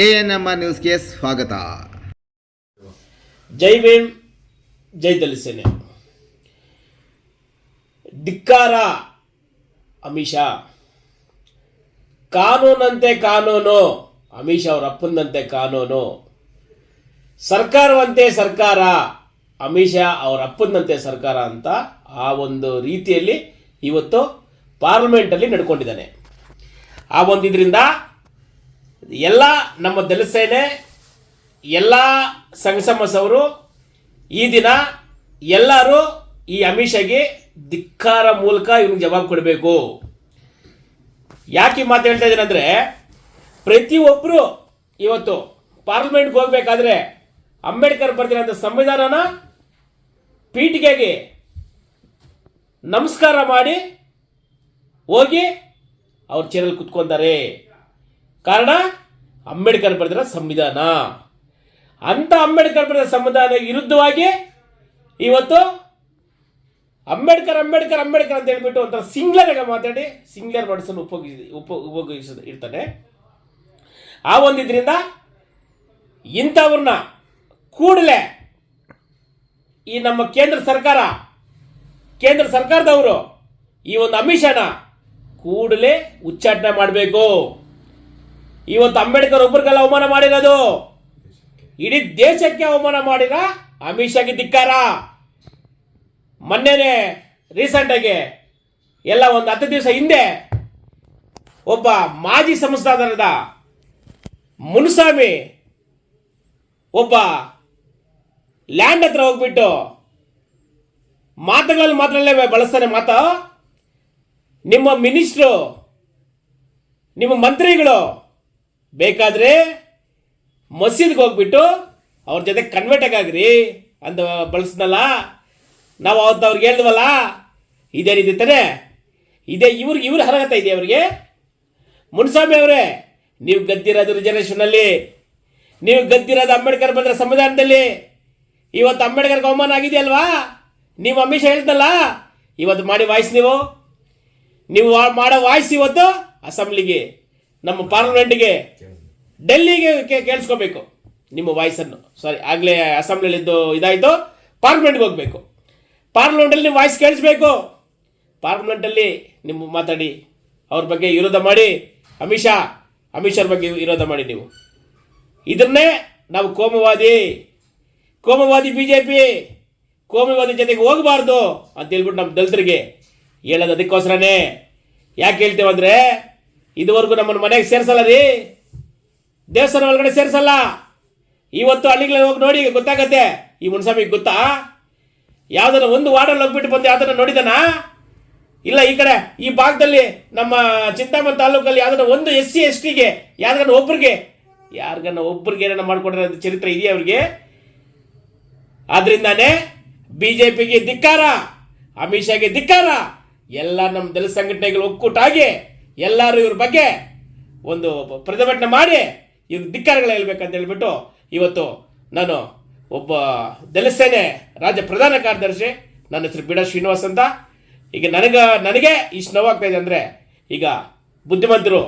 A N M R ನ್ಯೂಸ್ಗೆ ಸ್ವಾಗತ. ಜೈ ಭೀಮ್, ಜೈ ದಲಿತ ಸೇನೆ. ಧಿಕ್ಕಾರ ಶಾ ಕಾನೂನಂತೆ ಕಾನೂನು ಅಮಿತ್ ಶಾ ಅಪ್ಪನಂತೆ ಕಾನೂನು. ಸರ್ಕಾರವಂತೆ ಸರ್ಕಾರ ಅಮಿತ್ ಶಾ ಅವರ ಅಪ್ಪನಂತೆ ಸರ್ಕಾರ ಅಂತ ಆ ಒಂದು ರೀತಿಯಲ್ಲಿ ಇವತ್ತು ಪಾರ್ಲಿಮೆಂಟಲ್ಲಿ ನಡ್ಕೊಂಡಿದ್ದಾನೆ. ಆ ಒಂದು ಇದರಿಂದ ಎಲ್ಲ ನಮ್ಮ ದಲಿತ ಸೇನೆ, ಎಲ್ಲ ಸಂಘ ಈ ದಿನ ಎಲ್ಲರೂ ಈ ಅಮಿಷಗೆ ಧಿಕ್ಕಾರ ಮೂಲಕ ಇವ್ನಿಗೆ ಜವಾಬ್ ಕೊಡಬೇಕು. ಯಾಕೆ ಮಾತು ಹೇಳ್ತಾ ಇದ್ದೀನಿ ಅಂದರೆ ಪ್ರತಿಯೊಬ್ಬರು ಇವತ್ತು ಪಾರ್ಲಿಮೆಂಟ್ಗೆ ಹೋಗ್ಬೇಕಾದ್ರೆ ಅಂಬೇಡ್ಕರ್ ಬರ್ತಿರೋಂಥ ಸಂವಿಧಾನನ ಪೀಠಿಗೆಗೆ ನಮಸ್ಕಾರ ಮಾಡಿ ಹೋಗಿ ಅವ್ರ ಚೇರಲ್ಲಿ ಕುತ್ಕೊಂತಾರೆ ಕಾರಣ ಅಂಬೇಡ್ಕರ್ ಬರೆದಿರೋ ಸಂವಿಧಾನ. ಅಂತ ಅಂಬೇಡ್ಕರ್ ಬರೆದ ಸಂವಿಧಾನ ವಿರುದ್ಧವಾಗಿ ಇವತ್ತು ಅಂಬೇಡ್ಕರ್ ಅಂಬೇಡ್ಕರ್ ಅಂಬೇಡ್ಕರ್ ಅಂತ ಹೇಳ್ಬಿಟ್ಟು ಒಂಥರ ಸಿಂಗ್ಲರ್ ಆಗಿ ಮಾತಾಡಿ ಸಿಂಗ್ಲರ್ ವರ್ಡ್ಸನ್ನು ಉಪಯೋಗಿಸಿ ಉಪ, ಉಪಯೋಗಿಸ ಇರ್ತಾನೆ. ಆ ಒಂದಿದ್ರಿಂದ ಇಂಥವ್ರನ್ನ ಕೂಡಲೇ ಈ ನಮ್ಮ ಕೇಂದ್ರ ಸರ್ಕಾರ, ಕೇಂದ್ರ ಸರ್ಕಾರದವರು ಈ ಒಂದು ಅಮಿಷನ ಕೂಡಲೇ ಉಚ್ಚಾಟನೆ ಮಾಡಬೇಕು. ಇವತ್ತು ಅಂಬೇಡ್ಕರ್ ಒಬ್ಬರಿಗೆಲ್ಲ ಅವಮಾನ ಮಾಡಿರೋದು? ಇಡೀ ದೇಶಕ್ಕೆ ಅವಮಾನ ಮಾಡಿದ ಅಮಿತ್ ಶಾಗೆ ಧಿಕ್ಕಾರ. ಮೊನ್ನೆನೆ ರೀಸೆಂಟಾಗಿ ಎಲ್ಲ ಒಂದು ಹತ್ತು ದಿವಸ ಹಿಂದೆ ಒಬ್ಬ ಮಾಜಿ ಸಂಸ್ಥಾನದ ಮುನುಸ್ವಾಮಿ ಒಬ್ಬ ಲ್ಯಾಂಡ್ ಹತ್ರ ಹೋಗ್ಬಿಟ್ಟು ಮಾತುಗಳಲ್ಲಿ ಮಾತ್ರಲ್ಲೇ ಬಳಸ್ತಾನೆ ಮಾತು. ನಿಮ್ಮ ಮಿನಿಸ್ಟ್ರು ನಿಮ್ಮ ಮಂತ್ರಿಗಳು ಬೇಕಾದ್ರೆ ಮಸೀದ್ಗೆ ಹೋಗ್ಬಿಟ್ಟು ಅವ್ರ ಜೊತೆ ಕನ್ವರ್ಟ್ ಆಗ್ರಿ ಅಂತ ಬಳಸ್ನಲ್ಲ ನಾವು ಅವತ್ತು ಅವ್ರಿಗೆ ಹೇಳಿದ್ವಲ್ಲ, ಇದೇ ರೀತಿ ತಾನೆ? ಇದೇ ಇವ್ರಿಗೆ ಇವ್ರು ಹರಗತ್ತ ಇದೆ ಅವ್ರಿಗೆ. ಮುನ್ಸ್ವಾಮಿ ಅವರೇ, ನೀವು ಗದ್ದಿರೋದು ರಿಸರ್ವೇಷನಲ್ಲಿ ನೀವು ಗದ್ದಿರೋದು ಅಂಬೇಡ್ಕರ್ ಬಂದ್ರ ಸಂವಿಧಾನದಲ್ಲಿ. ಇವತ್ತು ಅಂಬೇಡ್ಕರ್ಗೆ ಅವಮಾನ ಆಗಿದೆಯಲ್ವಾ? ನೀವು ಅಮಿಷ ಹೇಳ್ದಲ್ಲ, ಇವತ್ತು ಮಾಡಿ ವಾಯ್ಸ್ ನೀವು. ನೀವು ಮಾಡೋ ವಾಯ್ಸ್ ಇವತ್ತು ಅಸೆಂಬ್ಲಿಗೆ. ನಮ್ಮ ಪಾರ್ಲಿಮೆಂಟ್ಗೆ ಡೆಲ್ಲಿಗೆ ಕೇಳಿಸ್ಕೋಬೇಕು. ನಿಮ್ಮ ವಾಯ್ಸನ್ನು ಸಾರಿ ಆಗಲೇ ಅಸೆಂಬ್ಲಿಲಿದ್ದು ಇದಾಯಿತು. ಪಾರ್ಲಿಮೆಂಟ್ಗೆ ಹೋಗಬೇಕು. ಪಾರ್ಲಿಮೆಂಟಲ್ಲಿ ನಿಮ್ಮ ವಾಯ್ಸ್ ಕೇಳಿಸ್ಬೇಕು. ಪಾರ್ಲಿಮೆಂಟಲ್ಲಿ ನಿಮ್ಮ ಮಾತಾಡಿ. ಅವ್ರ ಬಗ್ಗೆ ವಿರೋಧ ಮಾಡಿ. ಅಮಿತ್ ಶಾ ಅಮಿತ್ ಶಾ ಬಗ್ಗೆ ವಿರೋಧ ಮಾಡಿ ನೀವು. ಇದನ್ನೇ ನಾವು ಕೋಮವಾದಿ ಕೋಮವಾದಿ ಬಿ ಜೆ ಪಿ ಕೋಮುವಾದಿ ಜೊತೆಗೆ ಹೋಗಬಾರ್ದು ಅಂತ ಹೇಳ್ಬಿಟ್ಟು ನಮ್ಮ ದಲಿತರಿಗೆ ಹೇಳೋದು ಅದಕ್ಕೋಸ್ಕರನೇ. ಯಾಕೆ ಹೇಳ್ತೇವಂದ್ರೆ ಇದುವರೆಗೂ ನಮ್ಮನ್ನು ಮನೆಗೆ ಸೇರಿಸಲ್ಲ ರೀ? ದೇವಸ್ಥಾನ ಒಳಗಡೆ ಸೇರಿಸಲ್ಲ. ಇವತ್ತು ಹಳ್ಳಿಗಳಲ್ಲಿ ಹೋಗಿ ನೋಡಿ ಗೊತ್ತಾಗತ್ತೆ. ಈ ಮುನ್ಸ್ವಾಮಿಗೆ ಗೊತ್ತಾ? ಯಾವ್ದನ್ನ ಒಂದು ವಾರ್ಡಲ್ಲಿ ಹೋಗ್ಬಿಟ್ಟು ಬಂದು ಯಾವ್ದನ್ನ ನೋಡಿದನಾ? ಇಲ್ಲ, ಈ ಕಡೆ, ಈ ಭಾಗದಲ್ಲಿ ನಮ್ಮ ಚಿಂತಾಮಣಿ ತಾಲೂಕಲ್ಲಿ ಯಾವ್ದನ್ನ ಒಂದು ಎಸ್ ಸಿ ಎಸ್ ಟಿಗೆ ಯಾವ್ದನ್ನ ಒಬ್ರಿಗೆ ಯಾರಿಗನ್ನ ಒಬ್ರಿಗೆ ಏನಾರ ಅಂತ ಚರಿತ್ರೆ ಇದೆಯಾ ಅವ್ರಿಗೆ? ಆದ್ರಿಂದಾನೇ ಬಿಜೆಪಿಗೆ ಧಿಕ್ಕಾರ, ಅಮಿತ್ ಶಾಗೆ ಧಿಕ್ಕಾರ, ಎಲ್ಲ ನಮ್ಮ ದಲಿತ ಸಂಘಟನೆಗಳು ಒಕ್ಕೂಟಾಗಿ ಎಲ್ಲರೂ ಇವ್ರ ಬಗ್ಗೆ ಒಂದು ಪ್ರತಿಭಟನೆ ಮಾಡಿ ಇವ್ರ ಧಿಕ್ಕಾರಗಳು ಹೇಳ್ಬೇಕಂತ ಹೇಳ್ಬಿಟ್ಟು ಇವತ್ತು ನಾನು ಒಬ್ಬ ದಲಸೇನೆ ರಾಜ್ಯ ಪ್ರಧಾನ ಕಾರ್ಯದರ್ಶಿ, ನನ್ನ ಹೆಸರು ಬಿಡ ಶ್ರೀನಿವಾಸ್ ಅಂತ. ಈಗ ನನಗ, ನನಗೆ ಇಷ್ಟು ನೋವಾಗ್ತಾ ಇದೆ ಅಂದರೆ ಈಗ ಬುದ್ಧಿವಂತರು